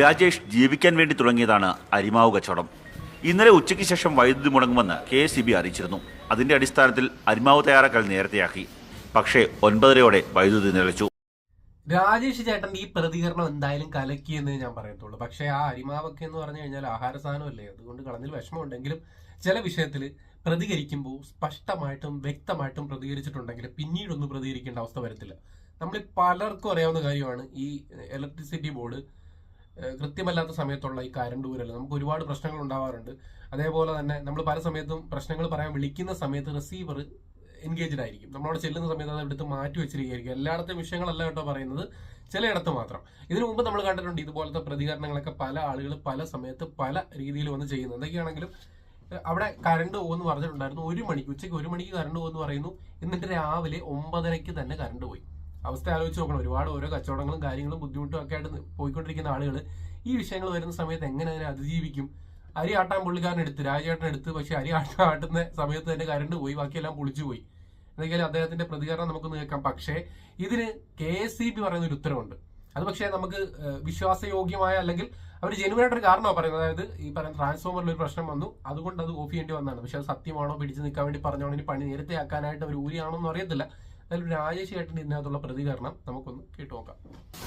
രാജേഷ് ജീവിക്കാൻ വേണ്ടി തുടങ്ങിയതാണ് അരിമാവ് കച്ചവടം. ഇന്നലെ ഉച്ചയ്ക്ക് ശേഷം വൈദ്യുതി മുടങ്ങുമെന്ന് കെ എസ് അറിയിച്ചിരുന്നു. അതിന്റെ അടിസ്ഥാനത്തിൽ അരിമാവ് തയ്യാറാക്കൽ നേരത്തെയാക്കി. പക്ഷേ ഒൻപതരയോടെ വൈദ്യുതി നിലച്ചു. രാജേഷ് ചേട്ടൻ ഈ പ്രതികരണം എന്തായാലും കലക്കിയെന്ന് ഞാൻ പറയത്തുള്ളൂ. പക്ഷേ ആ അരിമാവൊക്കെ എന്ന് പറഞ്ഞു കഴിഞ്ഞാൽ ആഹാര സാധനമല്ലേ? അതുകൊണ്ട് കളഞ്ഞിൽ വിഷമമുണ്ടെങ്കിലും ചില വിഷയത്തിൽ പ്രതികരിക്കുമ്പോൾ സ്പഷ്ടമായിട്ടും വ്യക്തമായിട്ടും പ്രതികരിച്ചിട്ടുണ്ടെങ്കിൽ പിന്നീടൊന്നും പ്രതികരിക്കേണ്ട അവസ്ഥ വരത്തില്ല. നമ്മൾ പലർക്കും അറിയാവുന്ന കാര്യമാണ് ഈ ഇലക്ട്രിസിറ്റി ബോർഡ് കൃത്യമല്ലാത്ത സമയത്തുള്ള ഈ കരണ്ട് ഊരൽ. നമുക്ക് ഒരുപാട് പ്രശ്നങ്ങൾ ഉണ്ടാവാറുണ്ട്. അതേപോലെ തന്നെ നമ്മൾ പല സമയത്തും പ്രശ്നങ്ങൾ പറയാൻ വിളിക്കുന്ന സമയത്ത് റിസീവർ എൻഗേജ്ഡ് ആയിരിക്കും. നമ്മളവിടെ ചെല്ലുന്ന സമയത്ത് അത് എടുത്ത് മാറ്റി വെച്ചിരിക്കുകയായിരിക്കും. എല്ലായിടത്തെ വിഷയങ്ങളല്ല കേട്ടോ പറയുന്നത്. ചിലയിടത്ത് മാത്രം. ഇതിനു മുമ്പ് നമ്മൾ കണ്ടിട്ടുണ്ട് ഇതുപോലത്തെ പ്രതികരണങ്ങളൊക്കെ പല ആളുകൾ പല സമയത്ത് പല രീതിയിൽ വന്ന് ചെയ്യുന്നത് എന്തൊക്കെയാണെങ്കിലും അവിടെ കറണ്ട് പോകുമെന്ന് പറഞ്ഞിട്ടുണ്ടായിരുന്നു. ഒരു മണിക്ക് ഉച്ചയ്ക്ക് ഒരു മണിക്ക് കറണ്ട് പോകുമെന്ന് പറയുന്നു. എന്നിട്ട് രാവിലെ ഒമ്പതരയ്ക്ക് തന്നെ കറണ്ട് പോയി. അവസ്ഥ ആലോചിച്ച് നോക്കണം. ഒരുപാട് ഓരോ കച്ചവടങ്ങളും കാര്യങ്ങളും ബുദ്ധിമുട്ടും ഒക്കെ ആയിട്ട് പോയിക്കൊണ്ടിരിക്കുന്ന ആളുകൾ ഈ വിഷയങ്ങൾ വരുന്ന സമയത്ത് എങ്ങനെ അതിനെ അതിജീവിക്കും? അരി ആട്ടാൻ പുള്ളിക്കാരൻ എടുത്ത് രാജേട്ടൻ എടുത്ത് പക്ഷെ അരി ആട്ടാൻ ആട്ടുന്ന സമയത്ത് തന്നെ കരണ്ട് പോയി ബാക്കിയെല്ലാം പൊളിച്ചു പോയി. എന്തെങ്കിലും അദ്ദേഹത്തിന്റെ പ്രതികരണം നമുക്കൊന്ന് കേൾക്കാം. പക്ഷേ ഇതിന് കെ എസ് സി ബി പറയുന്ന ഒരു ഉത്തരവുണ്ട്. അത് പക്ഷേ നമുക്ക് വിശ്വാസയോഗ്യമായ അല്ലെങ്കിൽ അവർ ജനുവനായിട്ടൊരു കാരണമാണ് പറയുന്നത്. അതായത് ഈ പറയുന്ന ട്രാൻസ്ഫോമറിൽ ഒരു പ്രശ്നം വന്നു. അതുകൊണ്ട് അത് ഓഫ് ചെയ്യേണ്ടി വന്നതാണ്. പക്ഷെ അത് സത്യമാണോ? പിടിച്ചു നിൽക്കാൻ വേണ്ടി പറഞ്ഞോണോ പണി നേരത്തെ ആക്കാനായിട്ട് അവർ ഊരിയാണോ എന്ന് അറിയത്തില്ല. എന്നാലും രാജേഷ് ചേട്ടൻ ഇതിനകത്തുള്ള പ്രതികരണം നമുക്കൊന്ന് കേട്ടു നോക്കാം.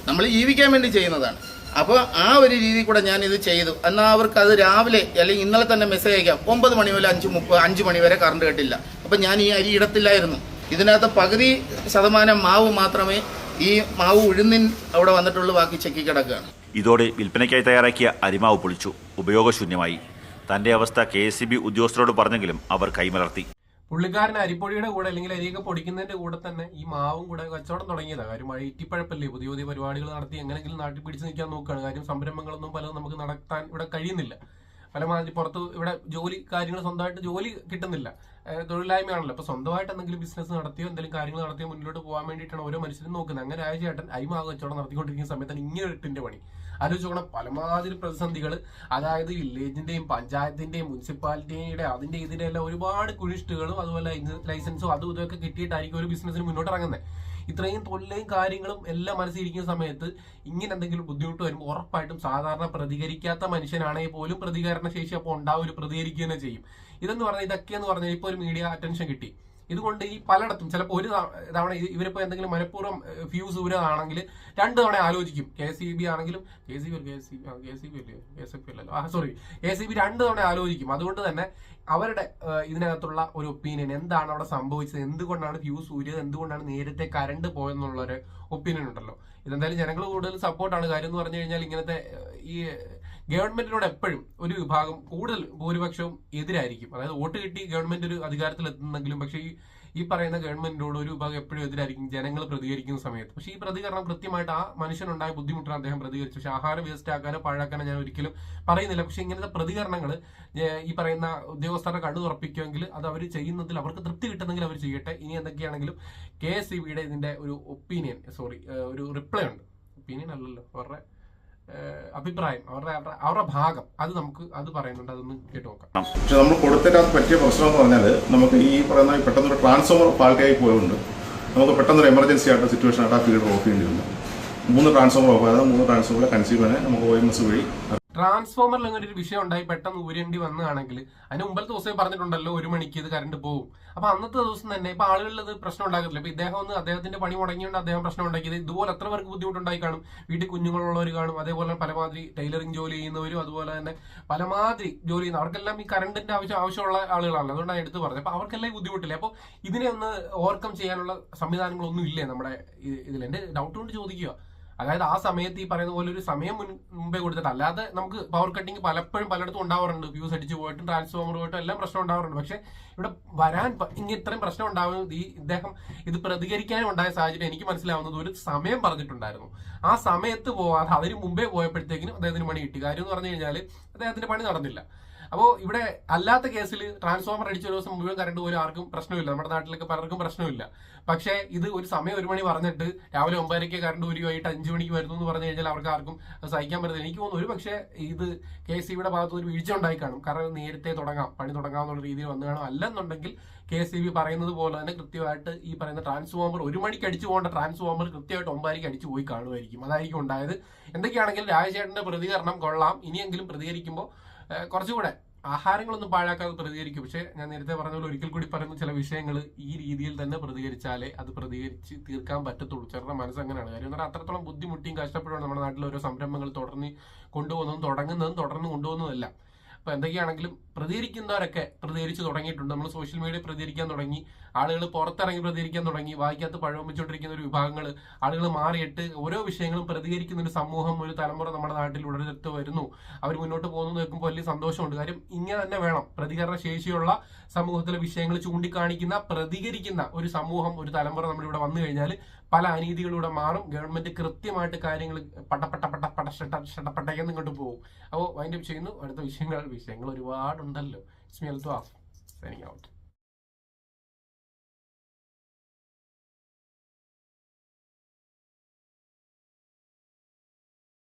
നമ്മൾ ജീവിക്കാൻ വേണ്ടി ചെയ്യുന്നതാണ്. അപ്പോൾ ആ ഒരു രീതി കൂടെ ഞാൻ ഇത് ചെയ്തു. എന്നാൽ അവർക്ക് അത് രാവിലെ അല്ലെങ്കിൽ ഇന്നലെ തന്നെ മെസ്സേജ് അയക്കാം. ഒമ്പത് മണി മുതൽ അഞ്ച് മുപ്പത് അഞ്ച് മണി വരെ കറണ്ട് കിട്ടില്ല. അപ്പം ഞാൻ ഈ അരി ഇടത്തില്ലായിരുന്നു. ഇതിനകത്ത് പകുതി ശതമാനം മാവ് മാത്രമേ ഈ മാവ് ഉഴുന്നിൻ അവിടെ വന്നിട്ടുള്ളൂ ബാക്കി ചെക്കി കിടക്കുകയാണ്. ഇതോടെ വിൽപ്പനയ്ക്കായി തയ്യാറാക്കിയ അരിമാവ് പൊളിച്ചു. ഉപയോഗശൂന്യമായി. തന്റെ അവസ്ഥ കെ എസ് സി ബി ഉദ്യോഗസ്ഥരോട് പറഞ്ഞെങ്കിലും അവർ കൈമലർത്തി. പുള്ളിക്കാരൻ അരിപ്പൊടിയുടെ കൂടെ അല്ലെങ്കിൽ അരിയൊക്കെ പൊടിക്കുന്നതിന്റെ കൂടെ തന്നെ ഈ മാവും കൂടെ കച്ചവടം തുടങ്ങിയതാണ് കാര്യം മഴ ഇറ്റിപ്പഴപ്പല്ലേ? പുതിയ പുതിയ പരിപാടികൾ നടത്തി എങ്ങനെയെങ്കിലും നാട്ടിൽ പിടിച്ചു നിൽക്കാൻ നോക്കുകയാണ്. കാര്യം സംരംഭങ്ങളൊന്നും പലതും നമുക്ക് നടത്താൻ ഇവിടെ കഴിയുന്നില്ല. പല പലമാതിരി പുറത്ത് ഇവിടെ ജോലി കാര്യങ്ങൾ സ്വന്തമായിട്ട് ജോലി കിട്ടുന്നില്ല. ഏഹ് അപ്പോൾ അപ്പൊ സ്വന്തമായിട്ട് എന്തെങ്കിലും ബിസിനസ് നടത്തിയോ എന്തെങ്കിലും കാര്യങ്ങൾ നടത്തിയോ മുന്നോട്ട് പോകാൻ വേണ്ടിയിട്ടാണ് ഓരോ മനുഷ്യരും നോക്കുന്നത്. അങ്ങനെ രാജേട്ടൻ ആ കച്ചവടം നടത്തിക്കൊണ്ടിരിക്കുന്ന സമയത്താണ് ഇങ്ങനെ എട്ടിന്റെ പണി. ആലോചിച്ചോണം പലമാതിരി പ്രതിസന്ധികൾ അതായത് വില്ലേജിന്റെയും പഞ്ചായത്തിന്റെയും മുനിസിപ്പാലിറ്റിയുടെ അതിന്റെ ഇതിന്റെ എല്ലാം ഒരുപാട് കുഴിഷ്ടുകളും അതുപോലെ ലൈസൻസും അതും ഇതൊക്കെ കിട്ടിയിട്ടായിരിക്കും ഒരു ബിസിനസ്സിന് മുന്നോട്ട് ഇറങ്ങുന്നത് ഇത്രയും തൊല്ലയും കാര്യങ്ങളും എല്ലാം മനസ്സിലിരിക്കുന്ന സമയത്ത് ഇങ്ങനെ എന്തെങ്കിലും ബുദ്ധിമുട്ട് വരുമ്പോൾ ഉറപ്പായിട്ടും സാധാരണ പ്രതികരിക്കാത്ത മനുഷ്യനാണെങ്കിൽ പോലും പ്രതികരണ ശേഷി അപ്പോൾ ഉണ്ടാവും ഒരു പ്രതികരിക്കുക തന്നെ ചെയ്യും. ഇതെന്ന് പറഞ്ഞാൽ ഇതൊക്കെയെന്ന് പറഞ്ഞാൽ ഇപ്പോൾ ഒരു മീഡിയ അറ്റൻഷൻ കിട്ടി. ഇതുകൊണ്ട് ഈ പലയിടത്തും ചിലപ്പോൾ ഒരു തവ- തവണ ഇവരിപ്പോൾ ഇവരിപ്പോ എന്തെങ്കിലും മനഃപൂർവം ഫ്യൂസ് ഊരതാണെങ്കിൽ രണ്ട് തവണ ആലോചിക്കും. കെ സി ബി ആണെങ്കിലും K C B K C K C B അല്ലേ കെ എസ് എഫ് അല്ലല്ലോ. ആ സോറി കെ സി ബി രണ്ട് തവണ ആലോചിക്കും. അതുകൊണ്ട് തന്നെ അവരുടെ ഇതിനകത്തുള്ള ഒരു ഒപ്പീനിയൻ എന്താണ് അവിടെ സംഭവിച്ചത് എന്തുകൊണ്ടാണ് ഫ്യൂസ് ഊരിയത് എന്തുകൊണ്ടാണ് നേരത്തെ കരണ്ട് പോയെന്നുള്ള ഒരു ഒപ്പീനിയൻ ഉണ്ടല്ലോ. ഇതെന്തായാലും ജനങ്ങൾ കൂടുതൽ സപ്പോർട്ടാണ് കാര്യം എന്ന് പറഞ്ഞു കഴിഞ്ഞാൽ ഇങ്ങനത്തെ ഈ ഗവൺമെന്റിനോട് എപ്പോഴും ഒരു വിഭാഗം കൂടുതൽ ഭൂരിപക്ഷവും എതിരായിരിക്കും. അതായത് വോട്ട് കിട്ടി ഗവൺമെന്റ് ഒരു അധികാരത്തിൽ എത്തുന്നെങ്കിലും പക്ഷേ ഈ ഈ പറയുന്ന ഗവൺമെന്റിനോട് ഒരു വിഭാഗം എപ്പോഴും എതിരായിരിക്കും ജനങ്ങൾ പ്രതികരിക്കുന്ന സമയത്ത്. പക്ഷേ ഈ പ്രതികരണം കൃത്യമായിട്ട് ആ മനുഷ്യനുണ്ടായ ബുദ്ധിമുട്ടാണ് അദ്ദേഹം പ്രതികരിച്ചു. പക്ഷേ ആഹാരം വേസ്റ്റ് ആക്കാനോ പാഴാക്കാനോ ഞാൻ ഒരിക്കലും പറയുന്നില്ല. പക്ഷേ ഇങ്ങനത്തെ പ്രതികരണങ്ങൾ ഈ പറയുന്ന ഉദ്യോഗസ്ഥരുടെ കണ്ണു തുറപ്പിക്കുമെങ്കിൽ അത് അവർ ചെയ്യുന്നതിൽ അവർക്ക് തൃപ്തി കിട്ടുന്നെങ്കിൽ അവർ ചെയ്യട്ടെ. ഇനി എന്തൊക്കെയാണെങ്കിലും കെ എസ് ഇതിന്റെ ഒരു ഒപ്പീനിയൻ സോറി ഒരു റിപ്ലൈ ഉണ്ട്. ഒപ്പീനിയൻ അല്ലല്ലോ അവരുടെ അഭിപ്രായം അവരുടെ അവരുടെ ഭാഗം. അത് നമുക്ക് അത് പറയുന്നുണ്ട് അതൊന്ന് കേട്ട് നോക്കാം. പക്ഷെ നമ്മൾ കൊടുത്തിട്ട് പറ്റിയ പ്രശ്നം എന്ന് പറഞ്ഞാൽ നമുക്ക് ഈ പറയുന്ന പെട്ടെന്ന് പെട്ടെന്നൊരു ട്രാൻസ്ഫോമർ ആയി പോയതുകൊണ്ട് നമുക്ക് പെട്ടെന്നൊരു എമർജൻസി ആയിട്ട് സിറ്റുവേഷൻ ആയിട്ട് ആ ഫീൽഡ് ഓഫ് ചെയ്യേണ്ടി വന്നു മൂന്ന് ട്രാൻസ്ഫോമർ ഓഫ് ആയത് മൂന്ന് ട്രാൻസ്ഫോമർ കൺസ്യൂമറിനെ നമുക്ക് ഒ എം എസ് വഴി ട്രാൻസ്ഫോമറിൽ അങ്ങനെ ഒരു വിഷയം ഉണ്ടായി പെട്ടെന്ന് ഊരേണ്ടി വന്നതാണെങ്കിൽ അതിന് മുമ്പത്തെ ദിവസം പറഞ്ഞിട്ടുണ്ടല്ലോ ഒരു മണിക്ക് ഇത് കറണ്ട് പോകും അപ്പൊ അന്നത്തെ ദിവസം തന്നെ ഇപ്പൊ ആളുകളിൽ പ്രശ്നം ഉണ്ടാകത്തില്ല. ഇപ്പൊ ഇദ്ദേഹം ഒന്ന് അദ്ദേഹത്തിന്റെ പണി മുടങ്ങിയോണ്ട് അദ്ദേഹം പ്രശ്നം ഉണ്ടാക്കിയത് ഇതുപോലെ എത്ര പേർക്ക് ബുദ്ധിമുട്ടുണ്ടായി കാണും. വീട്ടിൽ കുഞ്ഞുങ്ങളുള്ളവർ കാണും. അതേപോലെ പലമാതിരി ടൈലറിംഗ് ജോലി ചെയ്യുന്നവരും അതുപോലെ തന്നെ പലമാതിരി ജോലി ചെയ്യുന്ന അവർക്കെല്ലാം ഈ കറണ്ടിന്റെ ആവശ്യം ആവശ്യമുള്ള ആളുകളാണ്. അതുകൊണ്ടാണ് എടുത്തു പറഞ്ഞത്. അപ്പൊ അവർക്കെല്ലാം ബുദ്ധിമുട്ടില്ല? അപ്പോൾ ഇതിനെ ഒന്ന് ഓവർകം ചെയ്യാനുള്ള സംവിധാനങ്ങളൊന്നും ഇല്ലേ നമ്മുടെ ഇതിൽ എന്റെ ഡൗട്ട് കൊണ്ട് ചോദിക്കുക. അതായത് ആ സമയത്ത് ഈ പറയുന്ന പോലെ ഒരു സമയം മുൻപേ കൊടുത്തിട്ട് അല്ലാതെ നമുക്ക് പവർ കട്ടിങ് പലപ്പോഴും പലയിടത്തും ഉണ്ടാവാറുണ്ട്. ഫ്യൂസ് അടിച്ചു പോയിട്ടും ട്രാൻസ്ഫോമർ പോയിട്ടും എല്ലാം പ്രശ്നം ഉണ്ടാവാറുണ്ട്. പക്ഷെ ഇവിടെ വരാൻ ഇനി ഇത്രയും പ്രശ്നം ഉണ്ടാവുന്നത് ഈ ഇദ്ദേഹം ഇത് പ്രതികരിക്കാനും ഉണ്ടായ സാഹചര്യം എനിക്ക് മനസ്സിലാവുന്നത് ഒരു സമയം പറഞ്ഞിട്ടുണ്ടായിരുന്നു. ആ സമയത്ത് പോവാതെ അതിന് മുമ്പേ പോയപ്പോഴത്തേക്കിനും അദ്ദേഹത്തിന് പണി കിട്ടി. കാര്യം എന്ന് പറഞ്ഞു കഴിഞ്ഞാൽ അദ്ദേഹത്തിന്റെ പണി നടന്നില്ല. അപ്പോൾ ഇവിടെ അല്ലാത്ത കേസിൽ ട്രാൻസ്ഫോമർ അടിച്ച ഒരു ദിവസം മുഴുവൻ കറണ്ട് പോലും ആർക്കും പ്രശ്നമില്ല. നമ്മുടെ നാട്ടിലൊക്കെ പലർക്കും പ്രശ്നമില്ല. പക്ഷേ ഇത് ഒരു സമയം ഒരു മണി പറഞ്ഞിട്ട് രാവിലെ ഒമ്പതരയ്ക്ക് കറണ്ട് ഒരു വൈകിട്ട് അഞ്ചു മണിക്ക് വരുന്നു എന്ന് പറഞ്ഞു കഴിഞ്ഞാൽ അവർക്ക് ആർക്കും സഹിക്കാൻ പറ്റില്ല എനിക്ക് തോന്നുന്നു ഒരു പക്ഷേ ഇത് കെ സി ബിയുടെ ഭാഗത്ത് ഒരു വീഴ്ച ഉണ്ടായി കാണും. കാരണം നേരത്തെ തുടങ്ങാം പണി തുടങ്ങാമെന്നുള്ള രീതിയിൽ വന്നു കാണും. അല്ലെന്നുണ്ടെങ്കിൽ കെ സി ബി പറയുന്നത് പോലെ തന്നെ കൃത്യമായിട്ട് ഈ പറയുന്ന ട്രാൻസ്ഫോമർ ഒരു മണിക്ക് അടിച്ചു പോകേണ്ട ട്രാൻസ്ഫോമർ കൃത്യമായിട്ട് ഒമ്പതരയ്ക്ക് അടിച്ചു പോയി കാണുമായിരിക്കും. അതായിരിക്കും ഉണ്ടായത്. എന്തൊക്കെയാണെങ്കിലും രാജചേട്ടന്റെ പ്രതികരണം കൊള്ളാം. ഇനിയെങ്കിലും പ്രതികരിക്കുമ്പോൾ കുറച്ചുകൂടെ ആഹാരങ്ങളൊന്നും പാഴാക്കാതെ പ്രതികരിക്കും. പക്ഷേ ഞാൻ നേരത്തെ പറഞ്ഞ പോലെ ഒരിക്കൽ കൂടി പറയുന്ന ചില വിഷയങ്ങൾ ഈ രീതിയിൽ തന്നെ പ്രതികരിച്ചാലേ അത് പ്രതികരിച്ച് തീർക്കാൻ പറ്റത്തുള്ളൂ. ചെറുടെ മനസ്സ് അങ്ങനെയാണ്. കാര്യം എന്ന് പറഞ്ഞാൽ അത്രത്തോളം ബുദ്ധിമുട്ടിയും കഷ്ടപ്പെടുകയാണ് നമ്മുടെ നാട്ടിൽ ഓരോ സംരംഭങ്ങൾ തുടർന്ന് കൊണ്ടുപോകുന്നതും തുടങ്ങുന്നതും തുടർന്ന് കൊണ്ടുപോകുന്നതല്ല. അപ്പോൾ എന്തൊക്കെയാണെങ്കിലും പ്രതികരിക്കുന്നവരൊക്കെ പ്രതികരിച്ച് തുടങ്ങിയിട്ടുണ്ട്. നമ്മൾ സോഷ്യൽ മീഡിയ പ്രതികരിക്കാൻ തുടങ്ങി. ആളുകൾ പുറത്തിറങ്ങി പ്രതികരിക്കാൻ തുടങ്ങി. വായിക്കാത്ത പഴം വെച്ചുകൊണ്ടിരിക്കുന്ന ഒരു വിഭാഗങ്ങൾ ആളുകൾ മാറിയിട്ട് ഓരോ വിഷയങ്ങളും പ്രതികരിക്കുന്ന ഒരു സമൂഹം ഒരു തലമുറ നമ്മുടെ നാട്ടിൽ ഉടലെടുത്ത് വരുന്നു. അവർ മുന്നോട്ട് പോകുന്നു കേൾക്കുമ്പോൾ വലിയ സന്തോഷമുണ്ട്. കാര്യം ഇങ്ങനെ തന്നെ വേണം. പ്രതികരണ ശേഷിയുള്ള സമൂഹത്തിലെ വിഷയങ്ങൾ ചൂണ്ടിക്കാണിക്കുന്ന പ്രതികരിക്കുന്ന ഒരു സമൂഹം ഒരു തലമുറ നമ്മളിവിടെ വന്നു കഴിഞ്ഞാൽ പല അനീതികളിലൂടെ മാറും. ഗവൺമെന്റ് കൃത്യമായിട്ട് കാര്യങ്ങൾ പട്ടപ്പെട്ട പട്ട ഇങ്ങോട്ട് പോകും. അപ്പോൾ വൈൻഡപ്പ് ചെയ്യുന്നു. അടുത്ത വിഷയങ്ങൾ വിഷയങ്ങൾ ഒരുപാടുണ്ടല്ലോ. It's me out